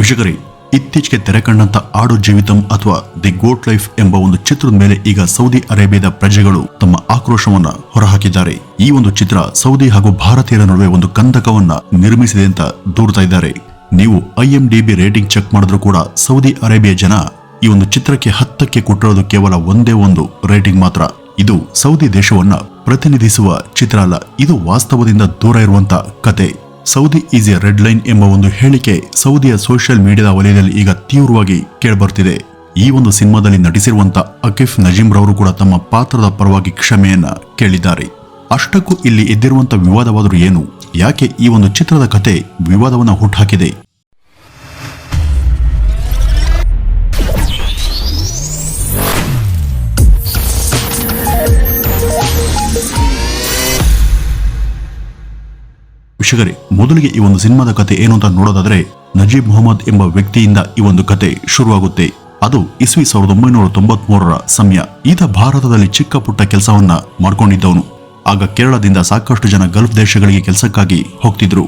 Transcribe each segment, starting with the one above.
ವಿಷಕರಿ ಇತ್ತೀಚೆಗೆ ತೆರೆ ಕಂಡಂತ ಆಡು ಜೀವಿತಂ ಅಥವಾ ದಿ ಗೋಟ್ ಲೈಫ್ ಎಂಬ ಒಂದು ಚಿತ್ರದ ಮೇಲೆ ಈಗ ಸೌದಿ ಅರೇಬಿಯಾದ ಪ್ರಜೆಗಳು ತಮ್ಮ ಆಕ್ರೋಶವನ್ನ ಹೊರಹಾಕಿದ್ದಾರೆ. ಈ ಒಂದು ಚಿತ್ರ ಸೌದಿ ಹಾಗೂ ಭಾರತೀಯರ ನಡುವೆ ಒಂದು ಕಂದಕವನ್ನ ನಿರ್ಮಿಸಿದೆ ಅಂತ ದೂರ್ತಾ ಇದ್ದಾರೆ. ನೀವು ಐಎಂಡಿಬಿ ರೇಟಿಂಗ್ ಚೆಕ್ ಮಾಡಿದ್ರು ಕೂಡ ಸೌದಿ ಅರೇಬಿಯಾ ಜನ ಈ ಒಂದು ಚಿತ್ರಕ್ಕೆ ಹತ್ತಕ್ಕೆ ಕೊಟ್ಟಿರೋದು ಕೇವಲ ಒಂದೇ ಒಂದು ರೇಟಿಂಗ್ ಮಾತ್ರ. ಇದು ಸೌದಿ ದೇಶವನ್ನ ಪ್ರತಿನಿಧಿಸುವ ಚಿತ್ರ ಅಲ್ಲ, ಇದು ವಾಸ್ತವದಿಂದ ದೂರ ಇರುವಂತ ಕತೆ. Saudi is a red line ಎಂಬ ಒಂದು ಹೇಳಿಕೆ ಸೌದಿಯ ಸೋಷಿಯಲ್ ಮೀಡಿಯಾದ ವಲಯದಲ್ಲಿ ಈಗ ತೀವ್ರವಾಗಿ ಕೇಳಬರ್ತಿದೆ. ಈ ಒಂದು ಸಿನಿಮಾದಲ್ಲಿ ನಟಿಸಿರುವಂತ ಅಕಿಫ್ ನಜೀಂ ರವರು ಕೂಡ ತಮ್ಮ ಪಾತ್ರದ ಪರವಾಗಿ ಕ್ಷಮೆಯನ್ನ ಕೇಳಿದ್ದಾರೆ. ಅಷ್ಟಕ್ಕೂ ಇಲ್ಲಿ ಎದ್ದಿರುವಂತಹ ವಿವಾದವಾದರೂ ಏನು? ಯಾಕೆ ಈ ಒಂದು ಚಿತ್ರದ ಕತೆ ವಿವಾದವನ್ನು ಹುಟ್ಟುಹಾಕಿದೆ ವೀಕ್ಷಕರೇ, ಮೊದಲಿಗೆ ಈ ಒಂದು ಸಿನಿಮಾದ ಕತೆ ಏನು ಅಂತ ನೋಡೋದಾದ್ರೆ ನಜೀಬ್ ಮೊಹಮ್ಮದ್ ಎಂಬ ವ್ಯಕ್ತಿಯಿಂದ ಈ ಒಂದು ಕತೆ ಶುರುವಾಗುತ್ತೆ. ಅದು ಇಸ್ವಿ ಸಾವಿರದ ಒಂಬೈನೂರ ತೊಂಬತ್ ಮೂರರ ಸಮಯ. ಈತ ಭಾರತದಲ್ಲಿ ಚಿಕ್ಕ ಪುಟ್ಟ ಕೆಲಸವನ್ನ ಮಾಡ್ಕೊಂಡಿದ್ದವನು. ಆಗ ಕೇರಳದಿಂದ ಸಾಕಷ್ಟು ಜನ ಗಲ್ಫ್ ದೇಶಗಳಿಗೆ ಕೆಲಸಕ್ಕಾಗಿ ಹೋಗ್ತಿದ್ರು.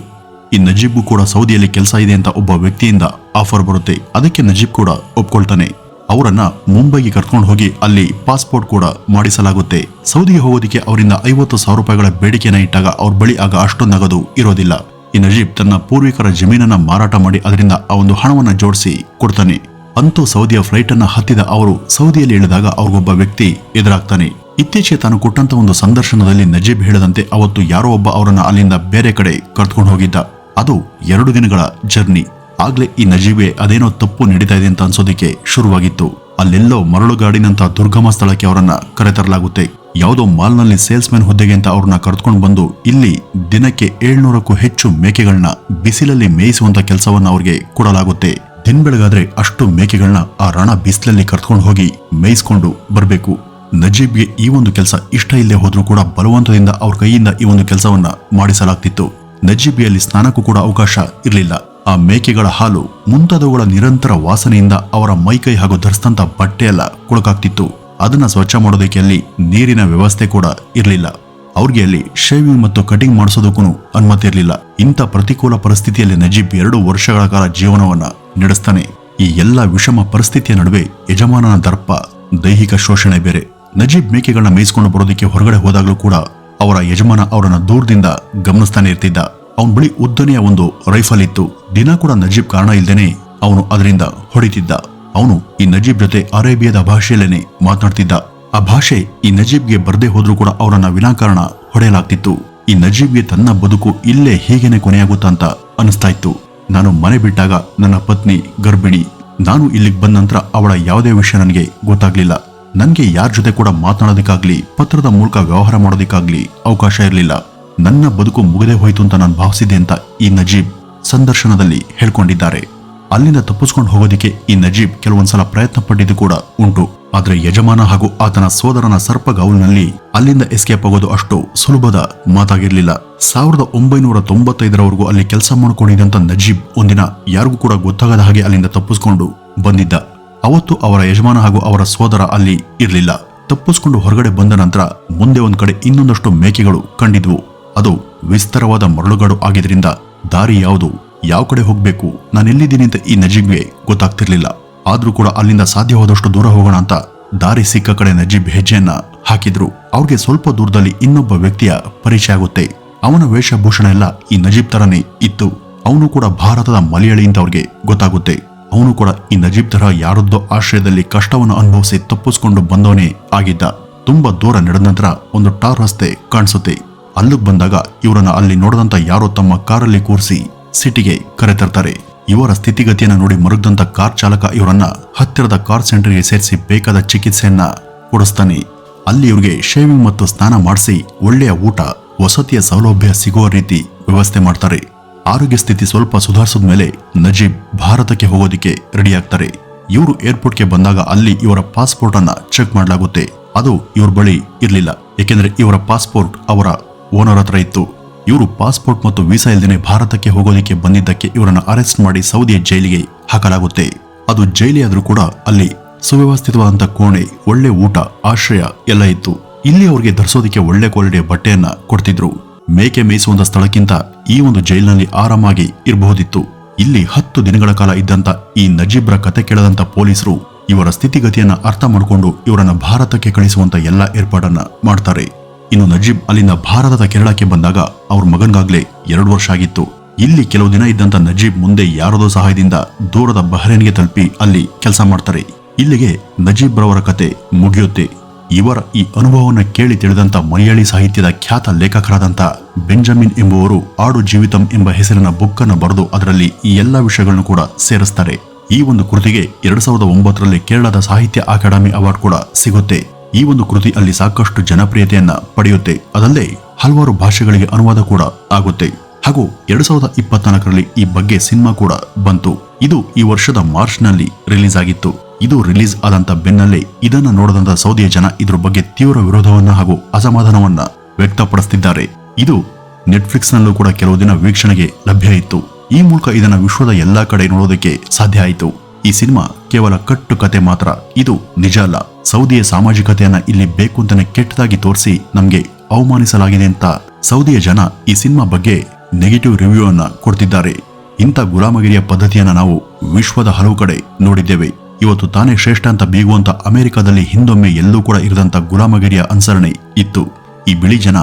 ಈ ನಜೀಬ್ ಕೂಡ ಸೌದಿಯಲ್ಲಿ ಕೆಲಸ ಇದೆ ಅಂತ ಒಬ್ಬ ವ್ಯಕ್ತಿಯಿಂದ ಆಫರ್ ಬರುತ್ತೆ. ಅದಕ್ಕೆ ನಜೀಬ್ ಕೂಡ ಒಪ್ಕೊಳ್ತಾನೆ. ಅವರನ್ನ ಮುಂಬೈಗೆ ಕರ್ಕೊಂಡು ಹೋಗಿ ಅಲ್ಲಿ ಪಾಸ್ಪೋರ್ಟ್ ಕೂಡ ಮಾಡಿಸಲಾಗುತ್ತೆ. ಸೌದಿಗೆ ಹೋಗೋದಕ್ಕೆ ಅವರಿಂದ ಐವತ್ತು ಸಾವಿರ ರೂಪಾಯಿಗಳ ಬೇಡಿಕೆಯನ್ನ ಇಟ್ಟಾಗ ಅವ್ರ ಬಳಿ ಆಗ ಅಷ್ಟೊಂದು ನಗದು ಇರೋದಿಲ್ಲ. ಈ ನಜೀಬ್ ತನ್ನ ಪೂರ್ವಿಕರ ಜಮೀನನ್ನ ಮಾರಾಟ ಮಾಡಿ ಅದರಿಂದ ಆ ಒಂದು ಹಣವನ್ನ ಜೋಡಿಸಿ ಕೊಡ್ತಾನೆ. ಅಂತೂ ಸೌದಿಯ ಫ್ಲೈಟ್ ಅನ್ನ ಹತ್ತಿದ ಅವರು ಸೌದಿಯಲ್ಲಿ ಇಳಿದಾಗ ಅವ್ರಿಗೊಬ್ಬ ವ್ಯಕ್ತಿ ಎದುರಾಗ್ತಾನೆ. ಇತ್ತೀಚೆಗೆ ತಾನು ಕೊಟ್ಟಂತ ಒಂದು ಸಂದರ್ಶನದಲ್ಲಿ ನಜೀಬ್ ಹೇಳದಂತೆ ಅವತ್ತು ಯಾರೋ ಒಬ್ಬ ಅವರನ್ನ ಅಲ್ಲಿಂದ ಬೇರೆ ಕಡೆ ಕರ್ತ್ಕೊಂಡು ಹೋಗಿದ್ದ. ಅದು ಎರಡು ದಿನಗಳ ಜರ್ನಿ. ಆಗ್ಲೇ ಈ ನಜೀಬೆ ಅದೇನೋ ತಪ್ಪು ನಡೀತಾ ಇದೆ ಅಂತ ಅನ್ಸೋದಿಕ್ಕೆ ಶುರುವಾಗಿತ್ತು. ಅಲ್ಲೆಲ್ಲೋ ಮರಳುಗಾಡಿನಂತ ದುರ್ಗಮ ಸ್ಥಳಕ್ಕೆ ಅವರನ್ನ ಕರೆತರಲಾಗುತ್ತೆ. ಯಾವುದೋ ಮಾಲ್ನಲ್ಲಿ ಸೇಲ್ಸ್ ಮ್ಯಾನ್ ಹುದ್ದೆಗೆ ಅಂತ ಅವ್ರನ್ನ ಕರೆದುಕೊಂಡು ಬಂದು ಇಲ್ಲಿ ದಿನಕ್ಕೆ ಏಳ್ನೂರಕ್ಕೂ ಹೆಚ್ಚು ಮೇಕೆಗಳನ್ನ ಬಿಸಿಲಲ್ಲಿ ಮೇಯಿಸುವಂತ ಕೆಲಸವನ್ನ ಅವ್ರಿಗೆ ಕೊಡಲಾಗುತ್ತೆ. ದಿನ ಬೆಳಗಾದ್ರೆ ಅಷ್ಟು ಮೇಕೆಗಳನ್ನ ಆ ರಣ ಬಿಸಿಲಲ್ಲಿ ಕರ್ತ್ಕೊಂಡು ಹೋಗಿ ಮೇಯಿಸ್ಕೊಂಡು ಬರಬೇಕು. ನಜೀಬ್ಗೆ ಈ ಒಂದು ಕೆಲಸ ಇಷ್ಟ ಇಲ್ಲದೆ ಹೋದ್ರೂ ಕೂಡ ಬಲವಂತದಿಂದ ಅವ್ರ ಕೈಯಿಂದ ಈ ಒಂದು ಕೆಲಸವನ್ನ ಮಾಡಿಸಲಾಗ್ತಿತ್ತು. ನಜೀಬಿಯಲ್ಲಿ ಸ್ನಾನಕ್ಕೂ ಕೂಡ ಅವಕಾಶ ಇರಲಿಲ್ಲ. ಆ ಮೇಕೆಗಳ ಹಾಲು ಮುಂತಾದವುಗಳ ನಿರಂತರ ವಾಸನೆಯಿಂದ ಅವರ ಮೈಕೈ ಹಾಗೂ ಧರಿಸಿದಂತ ಬಟ್ಟೆಯೆಲ್ಲ ಕೊಳಕಾಗ್ತಿತ್ತು ಅದನ್ನ ಸ್ವಚ್ಛ ಮಾಡೋದಕ್ಕೆ ಅಲ್ಲಿ ನೀರಿನ ವ್ಯವಸ್ಥೆ ಕೂಡ ಇರಲಿಲ್ಲ. ಅವ್ರಿಗೆ ಅಲ್ಲಿ ಶೇವಿಂಗ್ ಮತ್ತು ಕಟಿಂಗ್ ಮಾಡಿಸೋದಕ್ಕೂ ಅನುಮತಿ ಇರಲಿಲ್ಲ. ಇಂಥ ಪ್ರತಿಕೂಲ ಪರಿಸ್ಥಿತಿಯಲ್ಲಿ ನಜೀಬ್ ಎರಡು ವರ್ಷಗಳ ಕಾಲ ಜೀವನವನ್ನ ನಡೆಸ್ತಾನೆ. ಈ ಎಲ್ಲ ವಿಷಮ ಪರಿಸ್ಥಿತಿಯ ನಡುವೆ ಯಜಮಾನನ ದರ್ಪ, ದೈಹಿಕ ಶೋಷಣೆ ಬೇರೆ. ನಜೀಬ್ ಮೇಕೆಗಳನ್ನ ಮೇಯಿಸ್ಕೊಂಡು ಬರೋದಕ್ಕೆ ಹೊರಗಡೆ ಹೋದಾಗಲೂ ಕೂಡ ಅವರ ಯಜಮಾನ ಅವರನ್ನು ದೂರದಿಂದ ಗಮನಿಸ್ತಾನೆ ಇರ್ತಿದ್ದ. ಅವನ ಬಳಿ ಉದ್ದನೆಯ ಒಂದು ರೈಫಲ್ ಇತ್ತು. ದಿನ ಕೂಡ ನಜೀಬ್ ಕಾರಣ ಇಲ್ದೇನೆ ಅವನು ಅದರಿಂದ ಹೊಡಿತಿದ್ದ. ಅವನು ಈ ನಜೀಬ್ ಜೊತೆ ಅರೇಬಿಯಾದ ಭಾಷೆಯಲ್ಲೇನೆ ಮಾತನಾಡ್ತಿದ್ದ. ಆ ಭಾಷೆ ಈ ನಜೀಬ್ಗೆ ಬರದೇ ಹೋದ್ರೂ ಕೂಡ ಅವರನ್ನ ವಿನಾಕಾರಣ ಹೊಡೆಯಲಾಗ್ತಿತ್ತು. ಈ ನಜೀಬ್ಗೆ ತನ್ನ ಬದುಕು ಇಲ್ಲೇ ಹೀಗೇನೆ ಕೊನೆಯಾಗುತ್ತಾ ಅಂತ ಅನಿಸ್ತಾ ಇತ್ತು. ನಾನು ಮನೆ ಬಿಟ್ಟಾಗ ನನ್ನ ಪತ್ನಿ ಗರ್ಭಿಣಿ. ನಾನು ಇಲ್ಲಿಗೆ ಬಂದ ನಂತರ ಅವಳ ಯಾವುದೇ ವಿಷಯ ನನಗೆ ಗೊತ್ತಾಗ್ಲಿಲ್ಲ. ನನಗೆ ಯಾರ ಜೊತೆ ಕೂಡ ಮಾತನಾಡೋದಕ್ಕಾಗ್ಲಿ, ಪತ್ರದ ಮೂಲಕ ವ್ಯವಹಾರ ಮಾಡೋದಕ್ಕಾಗ್ಲಿ ಅವಕಾಶ ಇರಲಿಲ್ಲ. ನನ್ನ ಬದುಕು ಮುಗಿದೇ ಹೋಯ್ತು ಅಂತ ನಾನು ಭಾವಿಸಿದೆ ಅಂತ ಈ ನಜೀಬ್ ಸಂದರ್ಶನದಲ್ಲಿ ಹೇಳ್ಕೊಂಡಿದ್ದಾರೆ. ಅಲ್ಲಿಂದ ತಪ್ಪಿಸ್ಕೊಂಡು ಹೋಗೋದಿಕ್ಕೆ ಈ ನಜೀಬ್ ಕೆಲವೊಂದ್ಸಲ ಪ್ರಯತ್ನ ಪಟ್ಟಿದ್ದು ಕೂಡ ಉಂಟು. ಆದರೆ ಯಜಮಾನ ಹಾಗೂ ಆತನ ಸೋದರನ ಸರ್ಪಗಾವಲಿನಲ್ಲಿ ಅಲ್ಲಿಂದ ಎಸ್ಕೇಪ್ ಆಗೋದು ಅಷ್ಟು ಸುಲಭದ ಮಾತಾಗಿರ್ಲಿಲ್ಲ. ಸಾವಿರದ ಒಂಬೈನೂರ ತೊಂಬತ್ತೈದರವರೆಗೂ ಅಲ್ಲಿ ಕೆಲಸ ಮಾಡಿಕೊಂಡಿದ್ದಂತ ನಜೀಬ್ ಒಂದಿನ ಯಾರಿಗೂ ಕೂಡ ಗೊತ್ತಾಗದ ಹಾಗೆ ಅಲ್ಲಿಂದ ತಪ್ಪಿಸ್ಕೊಂಡು ಬಂದಿದ್ದ. ಅವತ್ತು ಅವರ ಯಜಮಾನ ಹಾಗೂ ಅವರ ಸೋದರ ಅಲ್ಲಿ ಇರಲಿಲ್ಲ. ತಪ್ಪಿಸ್ಕೊಂಡು ಹೊರಗಡೆ ಬಂದ ನಂತರ ಮುಂದೆ ಒಂದ್ ಕಡೆ ಇನ್ನೊಂದಷ್ಟು ಮೇಕೆಗಳು ಕಂಡಿದ್ವು. ಅದು ವಿಸ್ತಾರವಾದ ಮರಳುಗಾಡು ಆಗಿದ್ರಿಂದ ದಾರಿ ಯಾವುದು ಯಾವ ಕಡೆ ಹೋಗಬೇಕು? ನಾನೆಲ್ಲಿದ್ದೀನಿ ಅಂತ ಈ ನಜೀಬ್ಗೆ ಗೊತ್ತಾಗ್ತಿರ್ಲಿಲ್ಲ. ಆದ್ರೂ ಕೂಡ ಅಲ್ಲಿಂದ ಸಾಧ್ಯವಾದಷ್ಟು ದೂರ ಹೋಗೋಣ ಅಂತ ದಾರಿ ಸಿಕ್ಕ ಕಡೆ ನಜೀಬ್ ಹೆಜ್ಜೆಯನ್ನ ಹಾಕಿದ್ರು. ಅವ್ರಿಗೆ ಸ್ವಲ್ಪ ದೂರದಲ್ಲಿ ಇನ್ನೊಬ್ಬ ವ್ಯಕ್ತಿಯ ಪರಿಚಯ ಆಗುತ್ತೆ. ಅವನ ವೇಷಭೂಷಣ ಎಲ್ಲ ಈ ನಜೀಬ್ ತರನೇ ಇತ್ತು. ಅವನು ಕೂಡ ಭಾರತದ ಮಲಯಾಳಿ ಅಂತ ಅವ್ರಿಗೆ ಗೊತ್ತಾಗುತ್ತೆ. ಅವನು ಕೂಡ ಈ ನಜೀಬ್ ತರ ಯಾರದ್ದೋ ಆಶ್ರಯದಲ್ಲಿ ಕಷ್ಟವನ್ನು ಅನುಭವಿಸಿ ತಪ್ಪಿಸ್ಕೊಂಡು ಬಂದವನೇ ಆಗಿದ್ದ. ತುಂಬಾ ದೂರ ನಡೆದ ನಂತರ ಒಂದು ಟಾರ್ ರಸ್ತೆ ಕಾಣಿಸುತ್ತೆ. ಅಲ್ಲಿಗೆ ಬಂದಾಗ ಇವರನ್ನ ಅಲ್ಲಿ ನೋಡದಂತ ಯಾರೋ ತಮ್ಮ ಕಾರಲ್ಲಿ ಕೂರಿಸಿ ಸಿಟಿಗೆ ಕರೆತರ್ತಾರೆ. ಇವರ ಸ್ಥಿತಿಗತಿಯನ್ನು ನೋಡಿ ಮರುಗದಂತ ಕಾರ್ ಚಾಲಕ ಇವರನ್ನ ಹತ್ತಿರದ ಕಾರ್ ಸೆಂಟರ್ಗೆ ಸೇರಿಸಿ ಬೇಕಾದ ಚಿಕಿತ್ಸೆಯನ್ನ ಕೊಡಿಸ್ತಾನೆ. ಅಲ್ಲಿ ಇವರಿಗೆ ಶೇವಿಂಗ್ ಮತ್ತು ಸ್ನಾನ ಮಾಡಿಸಿ ಒಳ್ಳೆಯ ಊಟ, ವಸತಿಯ ಸೌಲಭ್ಯ ಸಿಗುವ ರೀತಿ ವ್ಯವಸ್ಥೆ ಮಾಡ್ತಾರೆ. ಆರೋಗ್ಯ ಸ್ಥಿತಿ ಸ್ವಲ್ಪ ಸುಧಾರಿಸಿದ ಮೇಲೆ ನಜೀಬ್ ಭಾರತಕ್ಕೆ ಹೋಗೋದಿಕ್ಕೆ ರೆಡಿ ಆಗ್ತಾರೆ ಇವರು ಏರ್ಪೋರ್ಟ್ಗೆ ಬಂದಾಗ ಅಲ್ಲಿ ಇವರ ಪಾಸ್ಪೋರ್ಟ್ ಅನ್ನ ಚೆಕ್ ಮಾಡಲಾಗುತ್ತೆ. ಅದು ಇವ್ರ ಬಳಿ ಇರಲಿಲ್ಲ. ಏಕೆಂದರೆ ಇವರ ಪಾಸ್ಪೋರ್ಟ್ ಅವರ ಓನರ್ ಹತ್ರ ಇತ್ತು. ಇವರು ಪಾಸ್ಪೋರ್ಟ್ ಮತ್ತು ವೀಸಾ ಇಲ್ದೇನೆ ಭಾರತಕ್ಕೆ ಹೋಗೋದಕ್ಕೆ ಬಂದಿದ್ದಕ್ಕೆ ಇವರನ್ನು ಅರೆಸ್ಟ್ ಮಾಡಿ ಸೌದಿಯ ಜೈಲಿಗೆ ಹಾಕಲಾಗುತ್ತೆ. ಅದು ಜೈಲಿ ಆದರೂ ಕೂಡ ಅಲ್ಲಿ ಸುವ್ಯವಸ್ಥಿತವಾದಂಥ ಕೋಣೆ, ಒಳ್ಳೆ ಊಟ, ಆಶ್ರಯ ಎಲ್ಲ ಇತ್ತು. ಇಲ್ಲಿ ಅವರಿಗೆ ಧರಿಸೋದಕ್ಕೆ ಒಳ್ಳೆ ಕ್ವಾಲಿಟಿಯ ಬಟ್ಟೆಯನ್ನ ಕೊಡ್ತಿದ್ರು. ಮೇಕೆ ಮೇಯಿಸುವಂತ ಸ್ಥಳಕ್ಕಿಂತ ಈ ಒಂದು ಜೈಲಿನಲ್ಲಿ ಆರಾಮಾಗಿ ಇರಬಹುದಿತ್ತು. ಇಲ್ಲಿ ಹತ್ತು ದಿನಗಳ ಕಾಲ ಇದ್ದಂತ ಈ ನಜೀಬ್ರ ಕತೆ ಕೇಳದಂತ ಪೊಲೀಸರು ಇವರ ಸ್ಥಿತಿಗತಿಯನ್ನ ಅರ್ಥ ಮಾಡಿಕೊಂಡು ಇವರನ್ನ ಭಾರತಕ್ಕೆ ಕಳಿಸುವಂತ ಎಲ್ಲ ಏರ್ಪಾಡನ್ನ ಮಾಡ್ತಾರೆ. ಇನ್ನು ನಜೀಬ್ ಅಲ್ಲಿಂದ ಭಾರತದ ಕೇರಳಕ್ಕೆ ಬಂದಾಗ ಅವ್ರ ಮಗನ್ಗಾಗ್ಲೇ ಎರಡು ವರ್ಷ ಆಗಿತ್ತು. ಇಲ್ಲಿ ಕೆಲವು ದಿನ ಇದ್ದಂತ ನಜೀಬ್ ಮುಂದೆ ಯಾರದೋ ಸಹಾಯದಿಂದ ದೂರದ ಬಹರೇನ್ಗೆ ತಲುಪಿ ಅಲ್ಲಿ ಕೆಲಸ ಮಾಡ್ತಾರೆ. ಇಲ್ಲಿಗೆ ನಜೀಬ್ ರವರ ಕತೆ ಮುಗಿಯುತ್ತೆ. ಇವರ ಈ ಅನುಭವವನ್ನು ಕೇಳಿ ತಿಳಿದಂತ ಮಲಯಾಳಿ ಸಾಹಿತ್ಯದ ಖ್ಯಾತ ಲೇಖಕರಾದಂತ ಬೆಂಜಮಿನ್ ಎಂಬುವರು ಆಡು ಜೀವಿತಂ ಎಂಬ ಹೆಸರಿನ ಬುಕ್ ಅನ್ನು ಬರೆದು ಅದರಲ್ಲಿ ಈ ಎಲ್ಲ ವಿಷಯಗಳನ್ನು ಕೂಡ ಸೇರಿಸ್ತಾರೆ. ಈ ಒಂದು ಕೃತಿಗೆ ಎರಡ್ ಸಾವಿರದ ಒಂಬತ್ತರಲ್ಲಿ ಕೇರಳದ ಸಾಹಿತ್ಯ ಅಕಾಡೆಮಿ ಅವಾರ್ಡ್ ಕೂಡ ಸಿಗುತ್ತೆ. ಈ ಒಂದು ಕೃತಿ ಅಲ್ಲಿ ಸಾಕಷ್ಟು ಜನಪ್ರಿಯತೆಯನ್ನ ಪಡೆಯುತ್ತೆ. ಅದಲ್ಲದೆ ಹಲವಾರು ಭಾಷೆಗಳಿಗೆ ಅನುವಾದ ಕೂಡ ಆಗುತ್ತೆ. ಹಾಗೂ ಎರಡ್ ಸಾವಿರದ ಇಪ್ಪತ್ನಾಲ್ಕರಲ್ಲಿ ಈ ಬಗ್ಗೆ ಸಿನಿಮಾ ಕೂಡ ಬಂತು. ಇದು ಈ ವರ್ಷದ ಮಾರ್ಚ್ನಲ್ಲಿ ರಿಲೀಸ್ ಆಗಿತ್ತು. ಇದು ರಿಲೀಸ್ ಆದಂತ ಬೆನ್ನಲ್ಲೇ ಇದನ್ನ ನೋಡದಂತ ಸೌದಿಯ ಜನ ಇದ್ರ ಬಗ್ಗೆ ತೀವ್ರ ವಿರೋಧವನ್ನ ಹಾಗೂ ಅಸಮಾಧಾನವನ್ನ ವ್ಯಕ್ತಪಡಿಸುತ್ತಿದ್ದಾರೆ ಇದು ನೆಟ್ಫ್ಲಿಕ್ಸ್ ನಲ್ಲೂ ಕೂಡ ಕೆಲವು ದಿನ ವೀಕ್ಷಣೆಗೆ ಲಭ್ಯ ಇತ್ತು. ಈ ಮೂಲಕ ಇದನ್ನ ವಿಶ್ವದ ಎಲ್ಲಾ ಕಡೆ ನೋಡೋದಕ್ಕೆ ಸಾಧ್ಯ ಆಯಿತು. ಈ ಸಿನಿಮಾ ಕೇವಲ ಕಟ್ಟು ಕತೆ ಮಾತ್ರ. ಇದು ನಿಜ ಅಲ್ಲ. ಸೌದಿಯ ಸಾಮಾಜಿಕತೆಯನ್ನ ಇಲ್ಲಿ ಬೇಕು ಅಂತಾನೆ ಕೆಟ್ಟದಾಗಿ ತೋರಿಸಿ ನಮಗೆ ಅವಮಾನಿಸಲಾಗಿದೆ ಅಂತ ಸೌದಿಯ ಜನ ಈ ಸಿನಿಮಾ ಬಗ್ಗೆ ನೆಗೆಟಿವ್ ರಿವ್ಯೂ ಅನ್ನ ಕೊಡ್ತಿದ್ದಾರೆ. ಇಂಥ ಗುಲಾಮಗಿರಿಯ ಪದ್ಧತಿಯನ್ನ ನಾವು ವಿಶ್ವದ ಹಲವು ಕಡೆ ನೋಡಿದ್ದೇವೆ. ಇವತ್ತು ತಾನೇ ಶ್ರೇಷ್ಠ ಅಂತ ಬೀಗುವಂತ ಅಮೆರಿಕದಲ್ಲಿ ಹಿಂದೊಮ್ಮೆ ಎಲ್ಲೂ ಕೂಡ ಇರದಂತ ಗುಲಾಮಗಿರಿಯ ಅನುಸರಣೆ ಇತ್ತು. ಈ ಬಿಳಿ ಜನ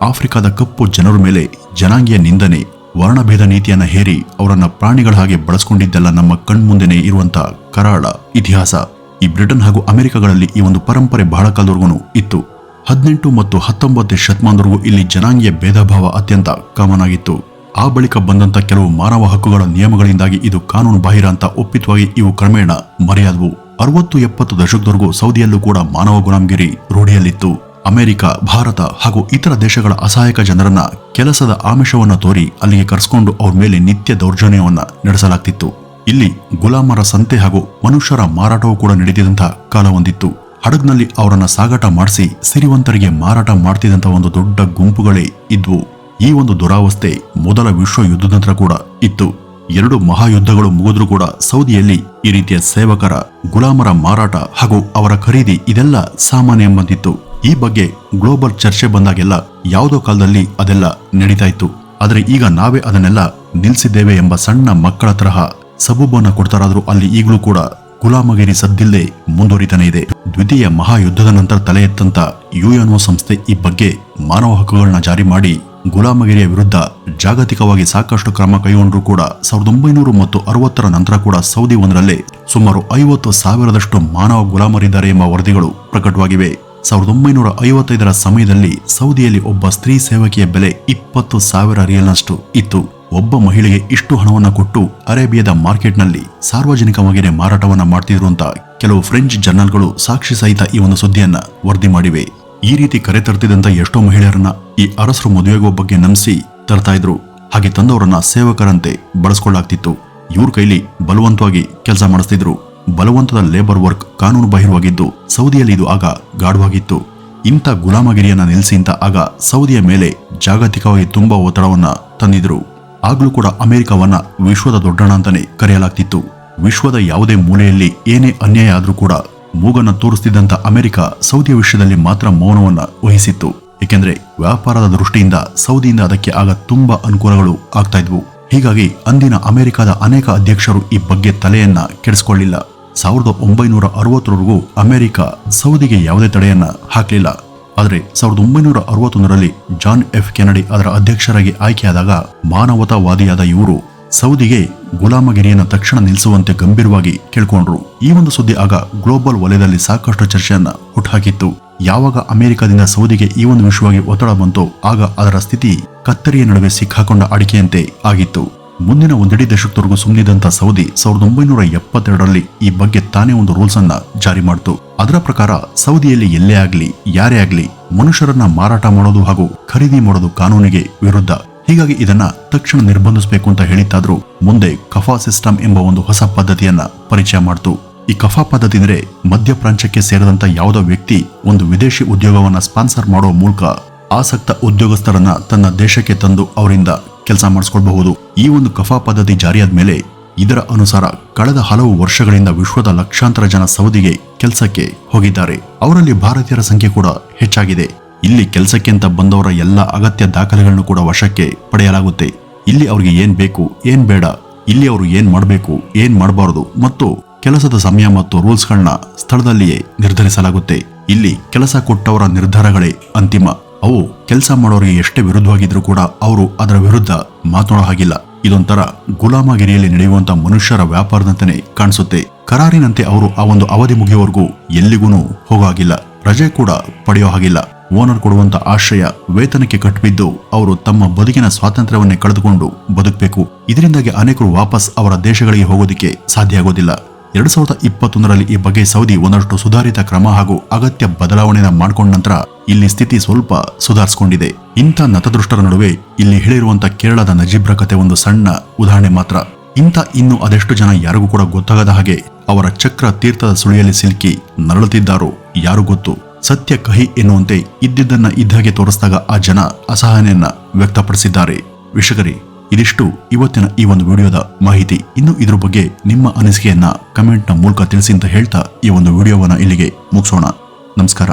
ಆಫ್ರಿಕಾದ ಕಪ್ಪು ಜನರ ಮೇಲೆ ಜನಾಂಗೀಯ ನಿಂದನೆ, ವರ್ಣಭೇದ ನೀತಿಯನ್ನ ಹೇರಿ ಅವರನ್ನ ಪ್ರಾಣಿಗಳ ಹಾಗೆ ಬಳಸ್ಕೊಂಡಿದ್ದೆಲ್ಲ ನಮ್ಮ ಕಣ್ಮುಂದೆನೆ ಇರುವಂತ ಕರಾಳ ಇತಿಹಾಸ. ಈ ಬ್ರಿಟನ್ ಹಾಗೂ ಅಮೆರಿಕಗಳಲ್ಲಿ ಈ ಒಂದು ಪರಂಪರೆ ಬಹಳ ಕಾಲದವರೆಗೂ ಇತ್ತು. ಹದಿನೆಂಟು ಮತ್ತು ಹತ್ತೊಂಬತ್ತನೇ ಶತಮಾನದವರೆಗೂ ಇಲ್ಲಿ ಜನಾಂಗೀಯ ಭೇದ ಭಾವ ಅತ್ಯಂತ ಕಾಮನ್ ಆಗಿತ್ತು. ಆ ಬಳಿಕ ಬಂದಂತ ಕೆಲವು ಮಾನವ ಹಕ್ಕುಗಳ ನಿಯಮಗಳಿಂದಾಗಿ ಇದು ಕಾನೂನು ಬಾಹಿರ ಅಂತ ಒಪ್ಪಿತವಾಗಿ ಇವು ಕ್ರಮೇಣ ಮರೆಯಾದವು. ಅರವತ್ತು ಎಪ್ಪತ್ತು ದಶಕದವರೆಗೂ ಸೌದಿಯಲ್ಲೂ ಕೂಡ ಮಾನವ ಗುಲಾಮಗಿರಿ ರೂಢಿಯಲ್ಲಿತ್ತು. ಅಮೆರಿಕ, ಭಾರತ ಹಾಗೂ ಇತರ ದೇಶಗಳ ಅಸಹಾಯಕ ಜನರನ್ನ ಕೆಲಸದ ಆಮಿಷವನ್ನು ತೋರಿ ಅಲ್ಲಿಗೆ ಕರೆಸ್ಕೊಂಡು ಅವ್ರ ಮೇಲೆ ನಿತ್ಯ ದೌರ್ಜನ್ಯವನ್ನ ನಡೆಸಲಾಗ್ತಿತ್ತು. ಇಲ್ಲಿ ಗುಲಾಮರ ಸಂತೆ ಹಾಗೂ ಮನುಷ್ಯರ ಮಾರಾಟವೂ ಕೂಡ ನಡೆದಿದಂತಹ ಕಾಲವೊಂದಿತ್ತು ಹಡಗ್ನಲ್ಲಿ ಅವರನ್ನ ಸಾಗಾಟ ಮಾಡಿಸಿ ಸಿರಿವಂತರಿಗೆ ಮಾರಾಟ ಮಾಡ್ತಿದ್ದಂಥ ಒಂದು ದೊಡ್ಡ ಗುಂಪುಗಳೇ ಇದ್ವು. ಈ ಒಂದು ದುರಾವಸ್ಥೆ ಮೊದಲ ವಿಶ್ವ ಯುದ್ಧದ ನಂತರ ಕೂಡ ಇತ್ತು. ಎರಡು ಮಹಾಯುದ್ಧಗಳು ಮುಗಿದ್ರೂ ಕೂಡ ಸೌದಿಯಲ್ಲಿ ಈ ರೀತಿಯ ಸೇವಕರ ಗುಲಾಮರ ಮಾರಾಟ ಹಾಗೂ ಅವರ ಖರೀದಿ ಇದೆಲ್ಲ ಸಾಮಾನ್ಯ ಎಂಬಂತಿತ್ತು. ಈ ಬಗ್ಗೆ ಗ್ಲೋಬಲ್ ಚರ್ಚೆ ಬಂದಾಗೆಲ್ಲ ಯಾವುದೋ ಕಾಲದಲ್ಲಿ ಅದೆಲ್ಲ ನಡೀತಾ ಇತ್ತು. ಆದರೆ ಈಗ ನಾವೇ ಅದನ್ನೆಲ್ಲ ನಿಲ್ಲಿಸಿದ್ದೇವೆ ಎಂಬ ಸಣ್ಣ ಮಕ್ಕಳ ತರಹ ಸಬೂಬನ್ನ ಕೊಡ್ತಾರಾದ್ರೂ ಅಲ್ಲಿ ಈಗಲೂ ಕೂಡ ಗುಲಾಮಗಿರಿ ಸದ್ದಿಲ್ಲದೆ ಮುಂದುವರಿತಾನೆ ಇದೆ. ದ್ವಿತೀಯ ಮಹಾಯುದ್ಧದ ನಂತರ ತಲೆ ಎತ್ತಂತ ಯುಎನ್ಒ ಸಂಸ್ಥೆ ಈ ಬಗ್ಗೆ ಮಾನವ ಹಕ್ಕುಗಳನ್ನ ಜಾರಿ ಮಾಡಿ ಗುಲಾಮಗಿರಿಯ ವಿರುದ್ಧ ಜಾಗತಿಕವಾಗಿ ಸಾಕಷ್ಟು ಕ್ರಮ ಕೈಗೊಂಡರೂ ಕೂಡ ಸಾವಿರದ ಒಂಬೈನೂರು ಮತ್ತು ಅರವತ್ತರ ನಂತರ ಕೂಡ ಸೌದಿ ಒಂದರಲ್ಲೇ ಸುಮಾರು ಐವತ್ತು ಸಾವಿರದಷ್ಟು ಮಾನವ ಗುಲಾಮರಿದ್ದಾರೆ ಎಂಬ ವರದಿಗಳು ಪ್ರಕಟವಾಗಿವೆ. ಸಾವಿರದ ಒಂಬೈನೂರ ಐವತ್ತೈದರ ಸಮಯದಲ್ಲಿ ಸೌದಿಯಲ್ಲಿ ಒಬ್ಬ ಸ್ತ್ರೀ ಸೇವಕಿಯ ಬೆಲೆ ಇಪ್ಪತ್ತು ಸಾವಿರ ರಿಯಲ್ನಷ್ಟು ಇತ್ತು. ಒಬ್ಬ ಮಹಿಳೆಗೆ ಇಷ್ಟು ಹಣವನ್ನು ಕೊಟ್ಟು ಅರೇಬಿಯಾದ ಮಾರ್ಕೆಟ್ನಲ್ಲಿ ಸಾರ್ವಜನಿಕವಾಗಿಯೇ ಮಾರಾಟವನ್ನ ಮಾಡ್ತಿದ್ರು ಅಂತ ಕೆಲವು ಫ್ರೆಂಚ್ ಜರ್ನಲ್ಗಳು ಸಾಕ್ಷಿ ಸಹಿತ ಈ ಒಂದು ಸುದ್ದಿಯನ್ನ ವರದಿ ಮಾಡಿವೆ. ಈ ರೀತಿ ಕರೆ ತರ್ತಿದ್ದಂತ ಎಷ್ಟೋ ಮಹಿಳೆಯರನ್ನ ಈ ಅರಸರು ಮದುವೆಗೋ ಬಗ್ಗೆ ನಂಬಿಸಿ ತರ್ತಾ ಇದ್ರು. ಹಾಗೆ ತಂದವರನ್ನ ಸೇವಕರಂತೆ ಬಳಸ್ಕೊಳ್ಳಾಗ್ತಿತ್ತು. ಇವ್ರ ಕೈಲಿ ಬಲವಂತವಾಗಿ ಕೆಲಸ ಮಾಡಿಸ್ತಿದ್ರು. ಬಲವಂತದ ಲೇಬರ್ ವರ್ಕ್ ಕಾನೂನು ಬಾಹಿರವಾಗಿದ್ದು ಸೌದಿಯಲ್ಲಿ ಇದು ಆಗ ಗಾಢವಾಗಿತ್ತು. ಇಂಥ ಗುಲಾಮಗಿರಿಯನ್ನ ನಿಲ್ಲಿಸಿ ಅಂತ ಆಗ ಸೌದಿಯ ಮೇಲೆ ಜಾಗತಿಕವಾಗಿ ತುಂಬಾ ಒತ್ತಡವನ್ನ ತಂದಿದ್ರು. ಆಗ್ಲೂ ಕೂಡ ಅಮೆರಿಕವನ್ನ ವಿಶ್ವದ ದೊಡ್ಡಣ ಅಂತಾನೆ ಕರೆಯಲಾಗ್ತಿತ್ತು. ವಿಶ್ವದ ಯಾವುದೇ ಮೂಲೆಯಲ್ಲಿ ಏನೇ ಅನ್ಯಾಯ ಆದ್ರೂ ಕೂಡ ಮೂಗನ್ನ ತೋರಿಸುತ್ತಿದ್ದಂತ ಅಮೆರಿಕ ಸೌದಿಯ ವಿಷಯದಲ್ಲಿ ಮಾತ್ರ ಮೌನವನ್ನ ವಹಿಸಿತ್ತು. ಏಕೆಂದ್ರೆ ವ್ಯಾಪಾರದ ದೃಷ್ಟಿಯಿಂದ ಸೌದಿಯಿಂದ ಅದಕ್ಕೆ ಆಗ ತುಂಬಾ ಅನುಕೂಲಗಳು ಆಗ್ತಾ ಇದ್ವು. ಹೀಗಾಗಿ ಅಂದಿನ ಅಮೆರಿಕದ ಅನೇಕ ಅಧ್ಯಕ್ಷರು ಈ ಬಗ್ಗೆ ತಲೆಯನ್ನ ಕೆಡಿಸಿಕೊಳ್ಳಿಲ್ಲ. ಸಾವಿರದ ಒಂಬೈನೂರ ಅರವತ್ತರವರೆಗೂ ಅಮೆರಿಕ ಸೌದಿಗೆ ಯಾವುದೇ ತಡೆಯನ್ನ ಹಾಕಲಿಲ್ಲ. ಆದರೆ ಸಾವಿರದ ಒಂಬೈನೂರ ಅರವತ್ತೊಂದರಲ್ಲಿ ಜಾನ್ ಎಫ್ ಕೆನಡಿ ಅದರ ಅಧ್ಯಕ್ಷರಾಗಿ ಆಯ್ಕೆಯಾದಾಗ ಮಾನವತಾವಾದಿಯಾದ ಇವರು ಸೌದಿಗೆ ಗುಲಾಮಗಿರಿಯನ್ನು ತಕ್ಷಣ ನಿಲ್ಲಿಸುವಂತೆ ಗಂಭೀರವಾಗಿ ಕೇಳ್ಕೊಂಡ್ರು. ಈ ಒಂದು ಸುದ್ದಿ ಆಗ ಗ್ಲೋಬಲ್ ವಲಯದಲ್ಲಿ ಸಾಕಷ್ಟು ಚರ್ಚೆಯನ್ನು ಹುಟ್ಟುಹಾಕಿತ್ತು ಯಾವಾಗ ಅಮೆರಿಕದಿಂದ ಸೌದಿಗೆ ಈ ಒಂದು ವಿಷಯವಾಗಿ ಒತ್ತಡ ಬಂತೋ ಆಗ ಅದರ ಸ್ಥಿತಿ ಕತ್ತರಿಯ ನಡುವೆ ಸಿಕ್ಕಾಕೊಂಡ ಅಡಿಕೆಯಂತೆ ಆಗಿತ್ತು. ಮುಂದಿನ ಒಂದೆಡೆ ದಶಕದವರೆಗೂ ಸುಮ್ಮನಿದಂತ ಸೌದಿ ಸಾವಿರದ ಒಂಬೈನೂರ ಎಪ್ಪತ್ತೆರಡರಲ್ಲಿ ಈ ಬಗ್ಗೆ ತಾನೇ ಒಂದು ರೂಲ್ಸ್ ಅನ್ನ ಜಾರಿ ಮಾಡಿತು. ಅದರ ಪ್ರಕಾರ ಸೌದಿಯಲ್ಲಿ ಎಲ್ಲೇ ಆಗ್ಲಿ, ಯಾರೇ ಆಗ್ಲಿ ಮನುಷ್ಯರನ್ನ ಮಾರಾಟ ಮಾಡೋದು ಹಾಗೂ ಖರೀದಿ ಮಾಡೋದು ಕಾನೂನಿಗೆ ವಿರುದ್ಧ. ಹೀಗಾಗಿ ಇದನ್ನ ತಕ್ಷಣ ನಿರ್ಬಂಧಿಸಬೇಕು ಅಂತ ಹೇಳಿತ್ತಾದ್ರೂ ಮುಂದೆ ಕಫಾ ಸಿಸ್ಟಮ್ ಎಂಬ ಒಂದು ಹೊಸ ಪದ್ಧತಿಯನ್ನ ಪರಿಚಯ ಮಾಡ್ತು. ಈ ಕಫಾ ಪದ್ಧತಿ ಅಂದ್ರೆ ಮಧ್ಯಪ್ರಾಂತ್ಯಕ್ಕೆ ಸೇರಿದಂತ ಯಾವುದೋ ವ್ಯಕ್ತಿ ಒಂದು ವಿದೇಶಿ ಉದ್ಯೋಗವನ್ನ ಸ್ಪಾನ್ಸರ್ ಮಾಡುವ ಮೂಲಕ ಆಸಕ್ತ ಉದ್ಯೋಗಸ್ಥರನ್ನ ತನ್ನ ದೇಶಕ್ಕೆ ತಂದು ಅವರಿಂದ ಕೆಲಸ ಮಾಡಿಸ್ಕೊಳ್ಬಹುದು. ಈ ಒಂದು ಕಫಾ ಪದ್ಧತಿ ಜಾರಿಯಾದ ಮೇಲೆ ಇದರ ಅನುಸಾರ ಕಳೆದ ಹಲವು ವರ್ಷಗಳಿಂದ ವಿಶ್ವದ ಲಕ್ಷಾಂತರ ಜನ ಸೌದಿಗೆ ಕೆಲಸಕ್ಕೆ ಹೋಗಿದ್ದಾರೆ. ಅವರಲ್ಲಿ ಭಾರತೀಯರ ಸಂಖ್ಯೆ ಕೂಡ ಹೆಚ್ಚಾಗಿದೆ. ಇಲ್ಲಿ ಕೆಲಸಕ್ಕೆ ಅಂತ ಬಂದವರ ಎಲ್ಲ ಅಗತ್ಯ ದಾಖಲೆಗಳನ್ನು ಕೂಡ ವಶಕ್ಕೆ ಪಡೆಯಲಾಗುತ್ತೆ. ಇಲ್ಲಿ ಅವರಿಗೆ ಏನ್ ಬೇಕು, ಏನ್ ಬೇಡ, ಇಲ್ಲಿ ಅವರು ಏನ್ ಮಾಡಬೇಕು, ಏನ್ ಮಾಡಬಾರದು ಮತ್ತು ಕೆಲಸದ ಸಮಯ ಮತ್ತು ರೂಲ್ಸ್ಗಳನ್ನ ಸ್ಥಳದಲ್ಲಿಯೇ ನಿರ್ಧರಿಸಲಾಗುತ್ತೆ. ಇಲ್ಲಿ ಕೆಲಸ ಕೊಟ್ಟವರ ನಿರ್ಧಾರಗಳೇ ಅಂತಿಮ. ಅವು ಕೆಲಸ ಮಾಡೋರಿಗೆ ಎಷ್ಟೇ ವಿರುದ್ಧವಾಗಿದ್ರೂ ಕೂಡ ಅವರು ಅದರ ವಿರುದ್ಧ ಮಾತನಾಡೋ ಹಾಗಿಲ್ಲ. ಇದೊಂಥರ ಗುಲಾಮಗಿರಿಯಲ್ಲಿ ನಡೆಯುವಂತಹ ಮನುಷ್ಯರ ವ್ಯಾಪಾರದಂತೆ ಕಾಣಿಸುತ್ತೆ. ಕರಾರಿನಂತೆ ಅವರು ಆ ಒಂದು ಅವಧಿ ಮುಗಿಯುವವರೆಗೂ ಎಲ್ಲಿಗೂ ಹೋಗೋ ಹಾಗಿಲ್ಲ ರಜೆ ಕೂಡ ಪಡೆಯೋ ಹಾಗಿಲ್ಲ. ಓನರ್ ಕೊಡುವಂತ ಆಶ್ರಯ ವೇತನಕ್ಕೆ ಕಟ್ಟಬಿದ್ದು ಅವರು ತಮ್ಮ ಬದುಕಿನ ಸ್ವಾತಂತ್ರ್ಯವನ್ನೇ ಕಳೆದುಕೊಂಡು ಬದುಕಬೇಕು. ಇದರಿಂದಾಗಿ ಅನೇಕರು ವಾಪಸ್ ಅವರ ದೇಶಗಳಿಗೆ ಹೋಗೋದಿಕ್ಕೆ ಸಾಧ್ಯ ಆಗೋದಿಲ್ಲ. ಎರಡ್ ಸಾವಿರದ ಇಪ್ಪತ್ತೊಂದರಲ್ಲಿ ಈ ಬಗ್ಗೆ ಸೌದಿ ಒಂದಷ್ಟು ಸುಧಾರಿತ ಕ್ರಮ ಹಾಗೂ ಅಗತ್ಯ ಬದಲಾವಣೆನ ಮಾಡಿಕೊಂಡ ನಂತರ ಇಲ್ಲಿ ಸ್ಥಿತಿ ಸ್ವಲ್ಪ ಸುಧಾರಿಸಿಕೊಂಡಿದೆ. ಇಂಥ ನತದೃಷ್ಟರ ನಡುವೆ ಇಲ್ಲಿ ಹೇಳಿರುವಂತಹ ಕೇರಳದ ನಜೀಬ್ರ ಕತೆ ಒಂದು ಸಣ್ಣ ಉದಾಹರಣೆ ಮಾತ್ರ. ಇಂಥ ಇನ್ನು ಅದೆಷ್ಟು ಜನ ಯಾರಿಗೂ ಕೂಡ ಗೊತ್ತಾಗದ ಹಾಗೆ ಅವರ ಚಕ್ರ ತೀರ್ಥದ ಸುಳಿಯಲ್ಲಿ ಸಿಲುಕಿ ನರಳುತ್ತಿದ್ದಾರೋ ಯಾರು ಗೊತ್ತು. ಸತ್ಯ ಕಹಿ ಎನ್ನುವಂತೆ ಇದ್ದಿದ್ದನ್ನ ಇದ್ದಾಗೆ ತೋರಿಸಿದಾಗ ಆ ಜನ ಅಸಹನೆಯನ್ನ ವ್ಯಕ್ತಪಡಿಸಿದ್ದಾರೆ. ವೀಕ್ಷಕರೇ ಇದಿಷ್ಟು ಇವತ್ತಿನ ಈ ಒಂದು ವಿಡಿಯೋದ ಮಾಹಿತಿ. ಇನ್ನು ಇದ್ರ ಬಗ್ಗೆ ನಿಮ್ಮ ಅನಿಸಿಕೆಯನ್ನ ಕಮೆಂಟ್ನ ಮೂಲಕ ತಿಳಿಸಿ ಅಂತ ಹೇಳ್ತಾ ಈ ಒಂದು ವಿಡಿಯೋವನ್ನ ಇಲ್ಲಿಗೆ ಮುಗಿಸೋಣ. ನಮಸ್ಕಾರ.